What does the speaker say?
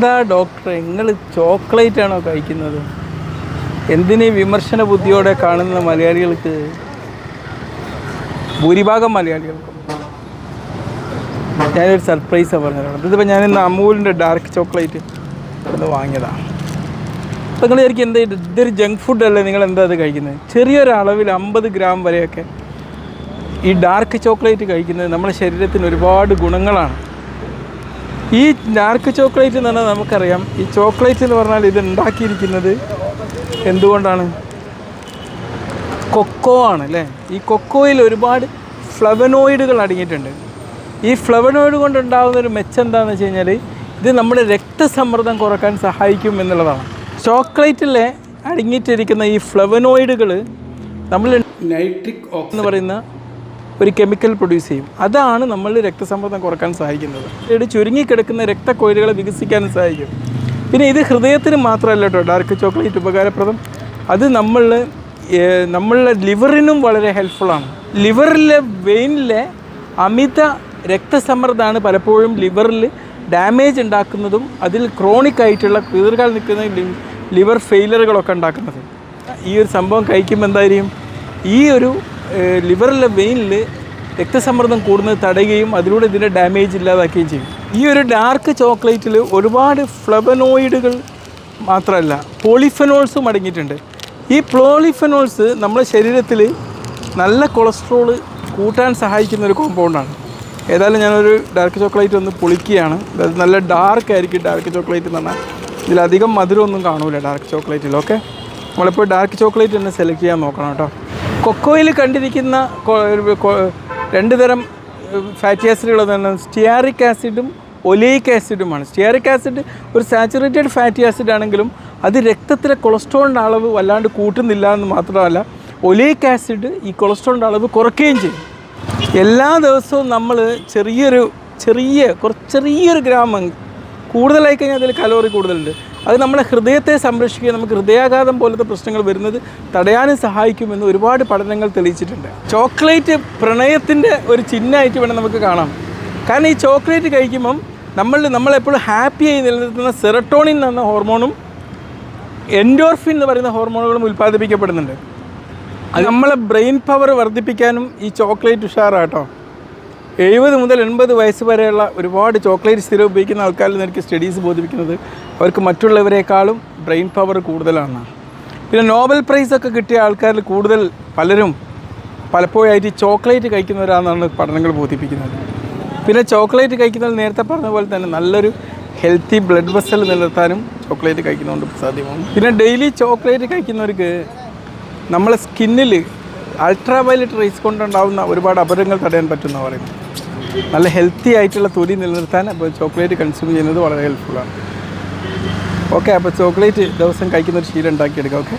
എന്താ ഡോക്ടർ നിങ്ങൾ ചോക്ലേറ്റ് ആണോ കഴിക്കുന്നത്? എന്തിനീ വിമർശന ബുദ്ധിയോടെ കാണുന്ന മലയാളികൾക്ക്? ഭൂരിഭാഗം മലയാളികൾക്കും. ഞാനൊരു സർപ്രൈസാണ് പറഞ്ഞത്. ഇതിപ്പോൾ ഞാൻ ഇന്ന് അമൂലിന്റെ ഡാർക്ക് ചോക്ലേറ്റ് ഒന്ന് വാങ്ങിയതാണ് അപ്പോൾ നിങ്ങൾ ശരിക്കും എന്താ ഇതൊരു ജങ്ക് ഫുഡ് അല്ലേ? നിങ്ങൾ എന്താ അത് കഴിക്കുന്നത്? ചെറിയൊരളവിൽ അമ്പത് ഗ്രാം വരെയൊക്കെ ഈ ഡാർക്ക് ചോക്ലേറ്റ് കഴിക്കുന്നത് നമ്മുടെ ശരീരത്തിന് ഒരുപാട് ഗുണങ്ങളാണ്. ഈ ഡാർക്ക് ചോക്ലേറ്റ് എന്ന് പറഞ്ഞാൽ നമുക്കറിയാം. ഈ ചോക്ലേറ്റ് എന്ന് പറഞ്ഞാൽ ഇത് ഉണ്ടാക്കിയിരിക്കുന്നത് എന്തുകൊണ്ടാണ്? കൊക്കോ ആണ് അല്ലേ? ഈ കൊക്കോയിൽ ഒരുപാട് ഫ്ലവനോയിഡുകൾ അടങ്ങിയിട്ടുണ്ട്. ഈ ഫ്ലവനോയിഡ് കൊണ്ടുണ്ടാകുന്ന ഒരു മെച്ചം എന്താണെന്ന് വെച്ച് കഴിഞ്ഞാൽ ഇത് നമ്മുടെ രക്തസമ്മർദ്ദം കുറയ്ക്കാൻ സഹായിക്കും എന്നുള്ളതാണ്. ചോക്ലേറ്റിലെ അടങ്ങിയിട്ടിരിക്കുന്ന ഈ ഫ്ലവനോയിഡുകൾ നമ്മൾ നൈട്രിക് ഓക്സ് എന്ന് പറയുന്ന ഒരു കെമിക്കൽ പ്രൊഡ്യൂസ് ചെയ്യും. അതാണ് നമ്മൾ രക്തസമ്മർദ്ദം കുറയ്ക്കാൻ സഹായിക്കുന്നത്. ഇത് ചുരുങ്ങിക്കിടക്കുന്ന രക്തക്കോഴികളെ വികസിക്കാനും സഹായിക്കും. പിന്നെ ഇത് ഹൃദയത്തിന് മാത്രമല്ല കേട്ടോ ഡാർക്ക് ചോക്ലേറ്റ് ഉപകാരപ്രദം. അത് നമ്മൾ നമ്മളുടെ ലിവറിനും വളരെ ഹെൽപ്ഫുള്ളാണ് ലിവറിലെ വെയിനിലെ അമിത രക്തസമ്മർദ്ദമാണ് പലപ്പോഴും ലിവറിൽ ഡാമേജ് ഉണ്ടാക്കുന്നതും അതിൽ ക്രോണിക് ആയിട്ടുള്ള ദീർഘകാലം നിൽക്കുന്ന ലിവർ ഫെയിലറുകളൊക്കെ ഉണ്ടാക്കുന്നത്. ഈ ഒരു സംഭവം കഴിക്കുമ്പോൾ എന്തായിരിക്കും? ഈ ഒരു ലിവറിലെ വെയിനിൽ രക്തസമ്മർദ്ദം കൂടുന്നത് തടയുകയും അതിലൂടെ ഇതിന്റെ ഡാമേജ് ഇല്ലാതാക്കുകയും ചെയ്യും. ഈ ഒരു ഡാർക്ക് ചോക്ലേറ്റിൽ ഒരുപാട് ഫ്ലവനോയിഡുകൾ മാത്രമല്ല പോളിഫെനോൾസും അടങ്ങിയിട്ടുണ്ട്. ഈ പോളിഫെനോൾസ് നമ്മുടെ ശരീരത്തിൽ നല്ല കൊളസ്ട്രോൾ കൂട്ടാൻ സഹായിക്കുന്ന ഒരു കോമ്പൗണ്ടാണ്. ഏതായാലും ഞാനൊരു ഡാർക്ക് ചോക്ലേറ്റ് ഒന്ന് പൊളിക്കുകയാണ്. അത് നല്ല ഡാർക്ക് ആയിരിക്കും ഡാർക്ക് ചോക്ലേറ്റ് എന്ന് പറഞ്ഞാൽ. ഇതിലധികം മധുരമൊന്നും കാണൂല ഡാർക്ക് ചോക്ലേറ്റിൽ ഓക്കെ? നമ്മളിപ്പോൾ ഡാർക്ക് ചോക്ലേറ്റ് തന്നെ സെലക്ട് ചെയ്യാൻ നോക്കണം കേട്ടോ. കൊക്കോയിൽ കണ്ടിരിക്കുന്ന രണ്ട് തരം ഫാറ്റി തന്നെ സ്റ്റിയാറിക് ആസിഡും ഒലേക്ക് ആസിഡുമാണ് സ്റ്റിയാറിക് ആസിഡ് ഒരു സാച്ചുറേറ്റഡ് ഫാറ്റി ആസിഡ് ആണെങ്കിലും അത് രക്തത്തിലെ കൊളസ്ട്രോളിന്റെ അളവ് വല്ലാണ്ട് കൂട്ടുന്നില്ല എന്ന് മാത്രമല്ല ഒലേക്ക് ആസിഡ് ഈ കൊളസ്ട്രോളിന്റെ അളവ് കുറയ്ക്കുകയും ചെയ്യും. എല്ലാ ദിവസവും നമ്മൾ ചെറിയൊരു ചെറിയ കുറച്ച് ചെറിയൊരു ഗ്രാമം കൂടുതലായി കഴിഞ്ഞാൽ അതിൽ കലോറി കൂടുതലുണ്ട്. അത് നമ്മുടെ ഹൃദയത്തെ സംരക്ഷിക്കുകയും നമുക്ക് ഹൃദയാഘാതം പോലത്തെ പ്രശ്നങ്ങൾ വരുന്നത് തടയാനും സഹായിക്കുമെന്ന് ഒരുപാട് പഠനങ്ങൾ തെളിയിച്ചിട്ടുണ്ട്. ചോക്ലേറ്റ് പ്രണയത്തിന്റെ ഒരു ചിഹ്നമായിട്ട് വേണം നമുക്ക് കാണാം. കാരണം ഈ ചോക്ലേറ്റ് കഴിക്കുമ്പം നമ്മൾ നമ്മളെപ്പോഴും ഹാപ്പിയായി നിലനിർത്തുന്ന സെറട്ടോണിൻ എന്ന ഹോർമോണും എൻഡോർഫിൻ എന്ന് പറയുന്ന ഹോർമോണുകളും ഉൽപ്പാദിപ്പിക്കപ്പെടുന്നുണ്ട്. അത് നമ്മളെ ബ്രെയിൻ പവർ വർദ്ധിപ്പിക്കാനും ഈ ചോക്ലേറ്റ് ഉഷാറാട്ടോ. എഴുപത് മുതൽ എൺപത് വയസ്സ് വരെയുള്ള ഒരുപാട് ചോക്ലേറ്റ് സ്ഥിരം ഉപയോഗിക്കുന്ന ആൾക്കാരിൽ നിന്ന് എനിക്ക് സ്റ്റഡീസ് ബോധിപ്പിക്കുന്നത് അവർക്ക് മറ്റുള്ളവരെക്കാളും ബ്രെയിൻ പവർ കൂടുതലാണ് പിന്നെ നോബൽ പ്രൈസ് ഒക്കെ കിട്ടിയ ആൾക്കാരിൽ കൂടുതൽ പലരും പലപ്പോഴായിട്ട് ചോക്ലേറ്റ് കഴിക്കുന്നവരാണെന്നാണ് പഠനങ്ങൾ ബോധിപ്പിക്കുന്നത്. പിന്നെ ചോക്ലേറ്റ് കഴിക്കുന്നത് നേരത്തെ പറഞ്ഞ പോലെ തന്നെ നല്ലൊരു ഹെൽത്തി ബ്ലഡ് വെസൽ നിലനിർത്താനും ചോക്ലേറ്റ് കഴിക്കുന്നതുകൊണ്ട് സാധ്യമാണ്. പിന്നെ ഡെയിലി ചോക്ലേറ്റ് കഴിക്കുന്നവർക്ക് നമ്മളെ സ്കിന്നിൽ അൾട്രാ വയലറ്റ് റേസ് കൊണ്ടുണ്ടാകുന്ന ഒരുപാട് അപകടങ്ങൾ തടയാൻ പറ്റുമെന്ന് പറയുന്നു നല്ല ഹെൽത്തി ആയിട്ടുള്ള തൊലി നിലനിർത്താൻ അപ്പോൾ ചോക്ലേറ്റ് കൺസ്യൂം ചെയ്യുന്നത് വളരെ ഹെൽപ്ഫുള്ളാണ് ഓക്കെ അപ്പോൾ ചോക്ലേറ്റ് ദിവസം കഴിക്കുന്ന ഒരു ശീലം ഉണ്ടാക്കിയെടുക്കാം ഓക്കെ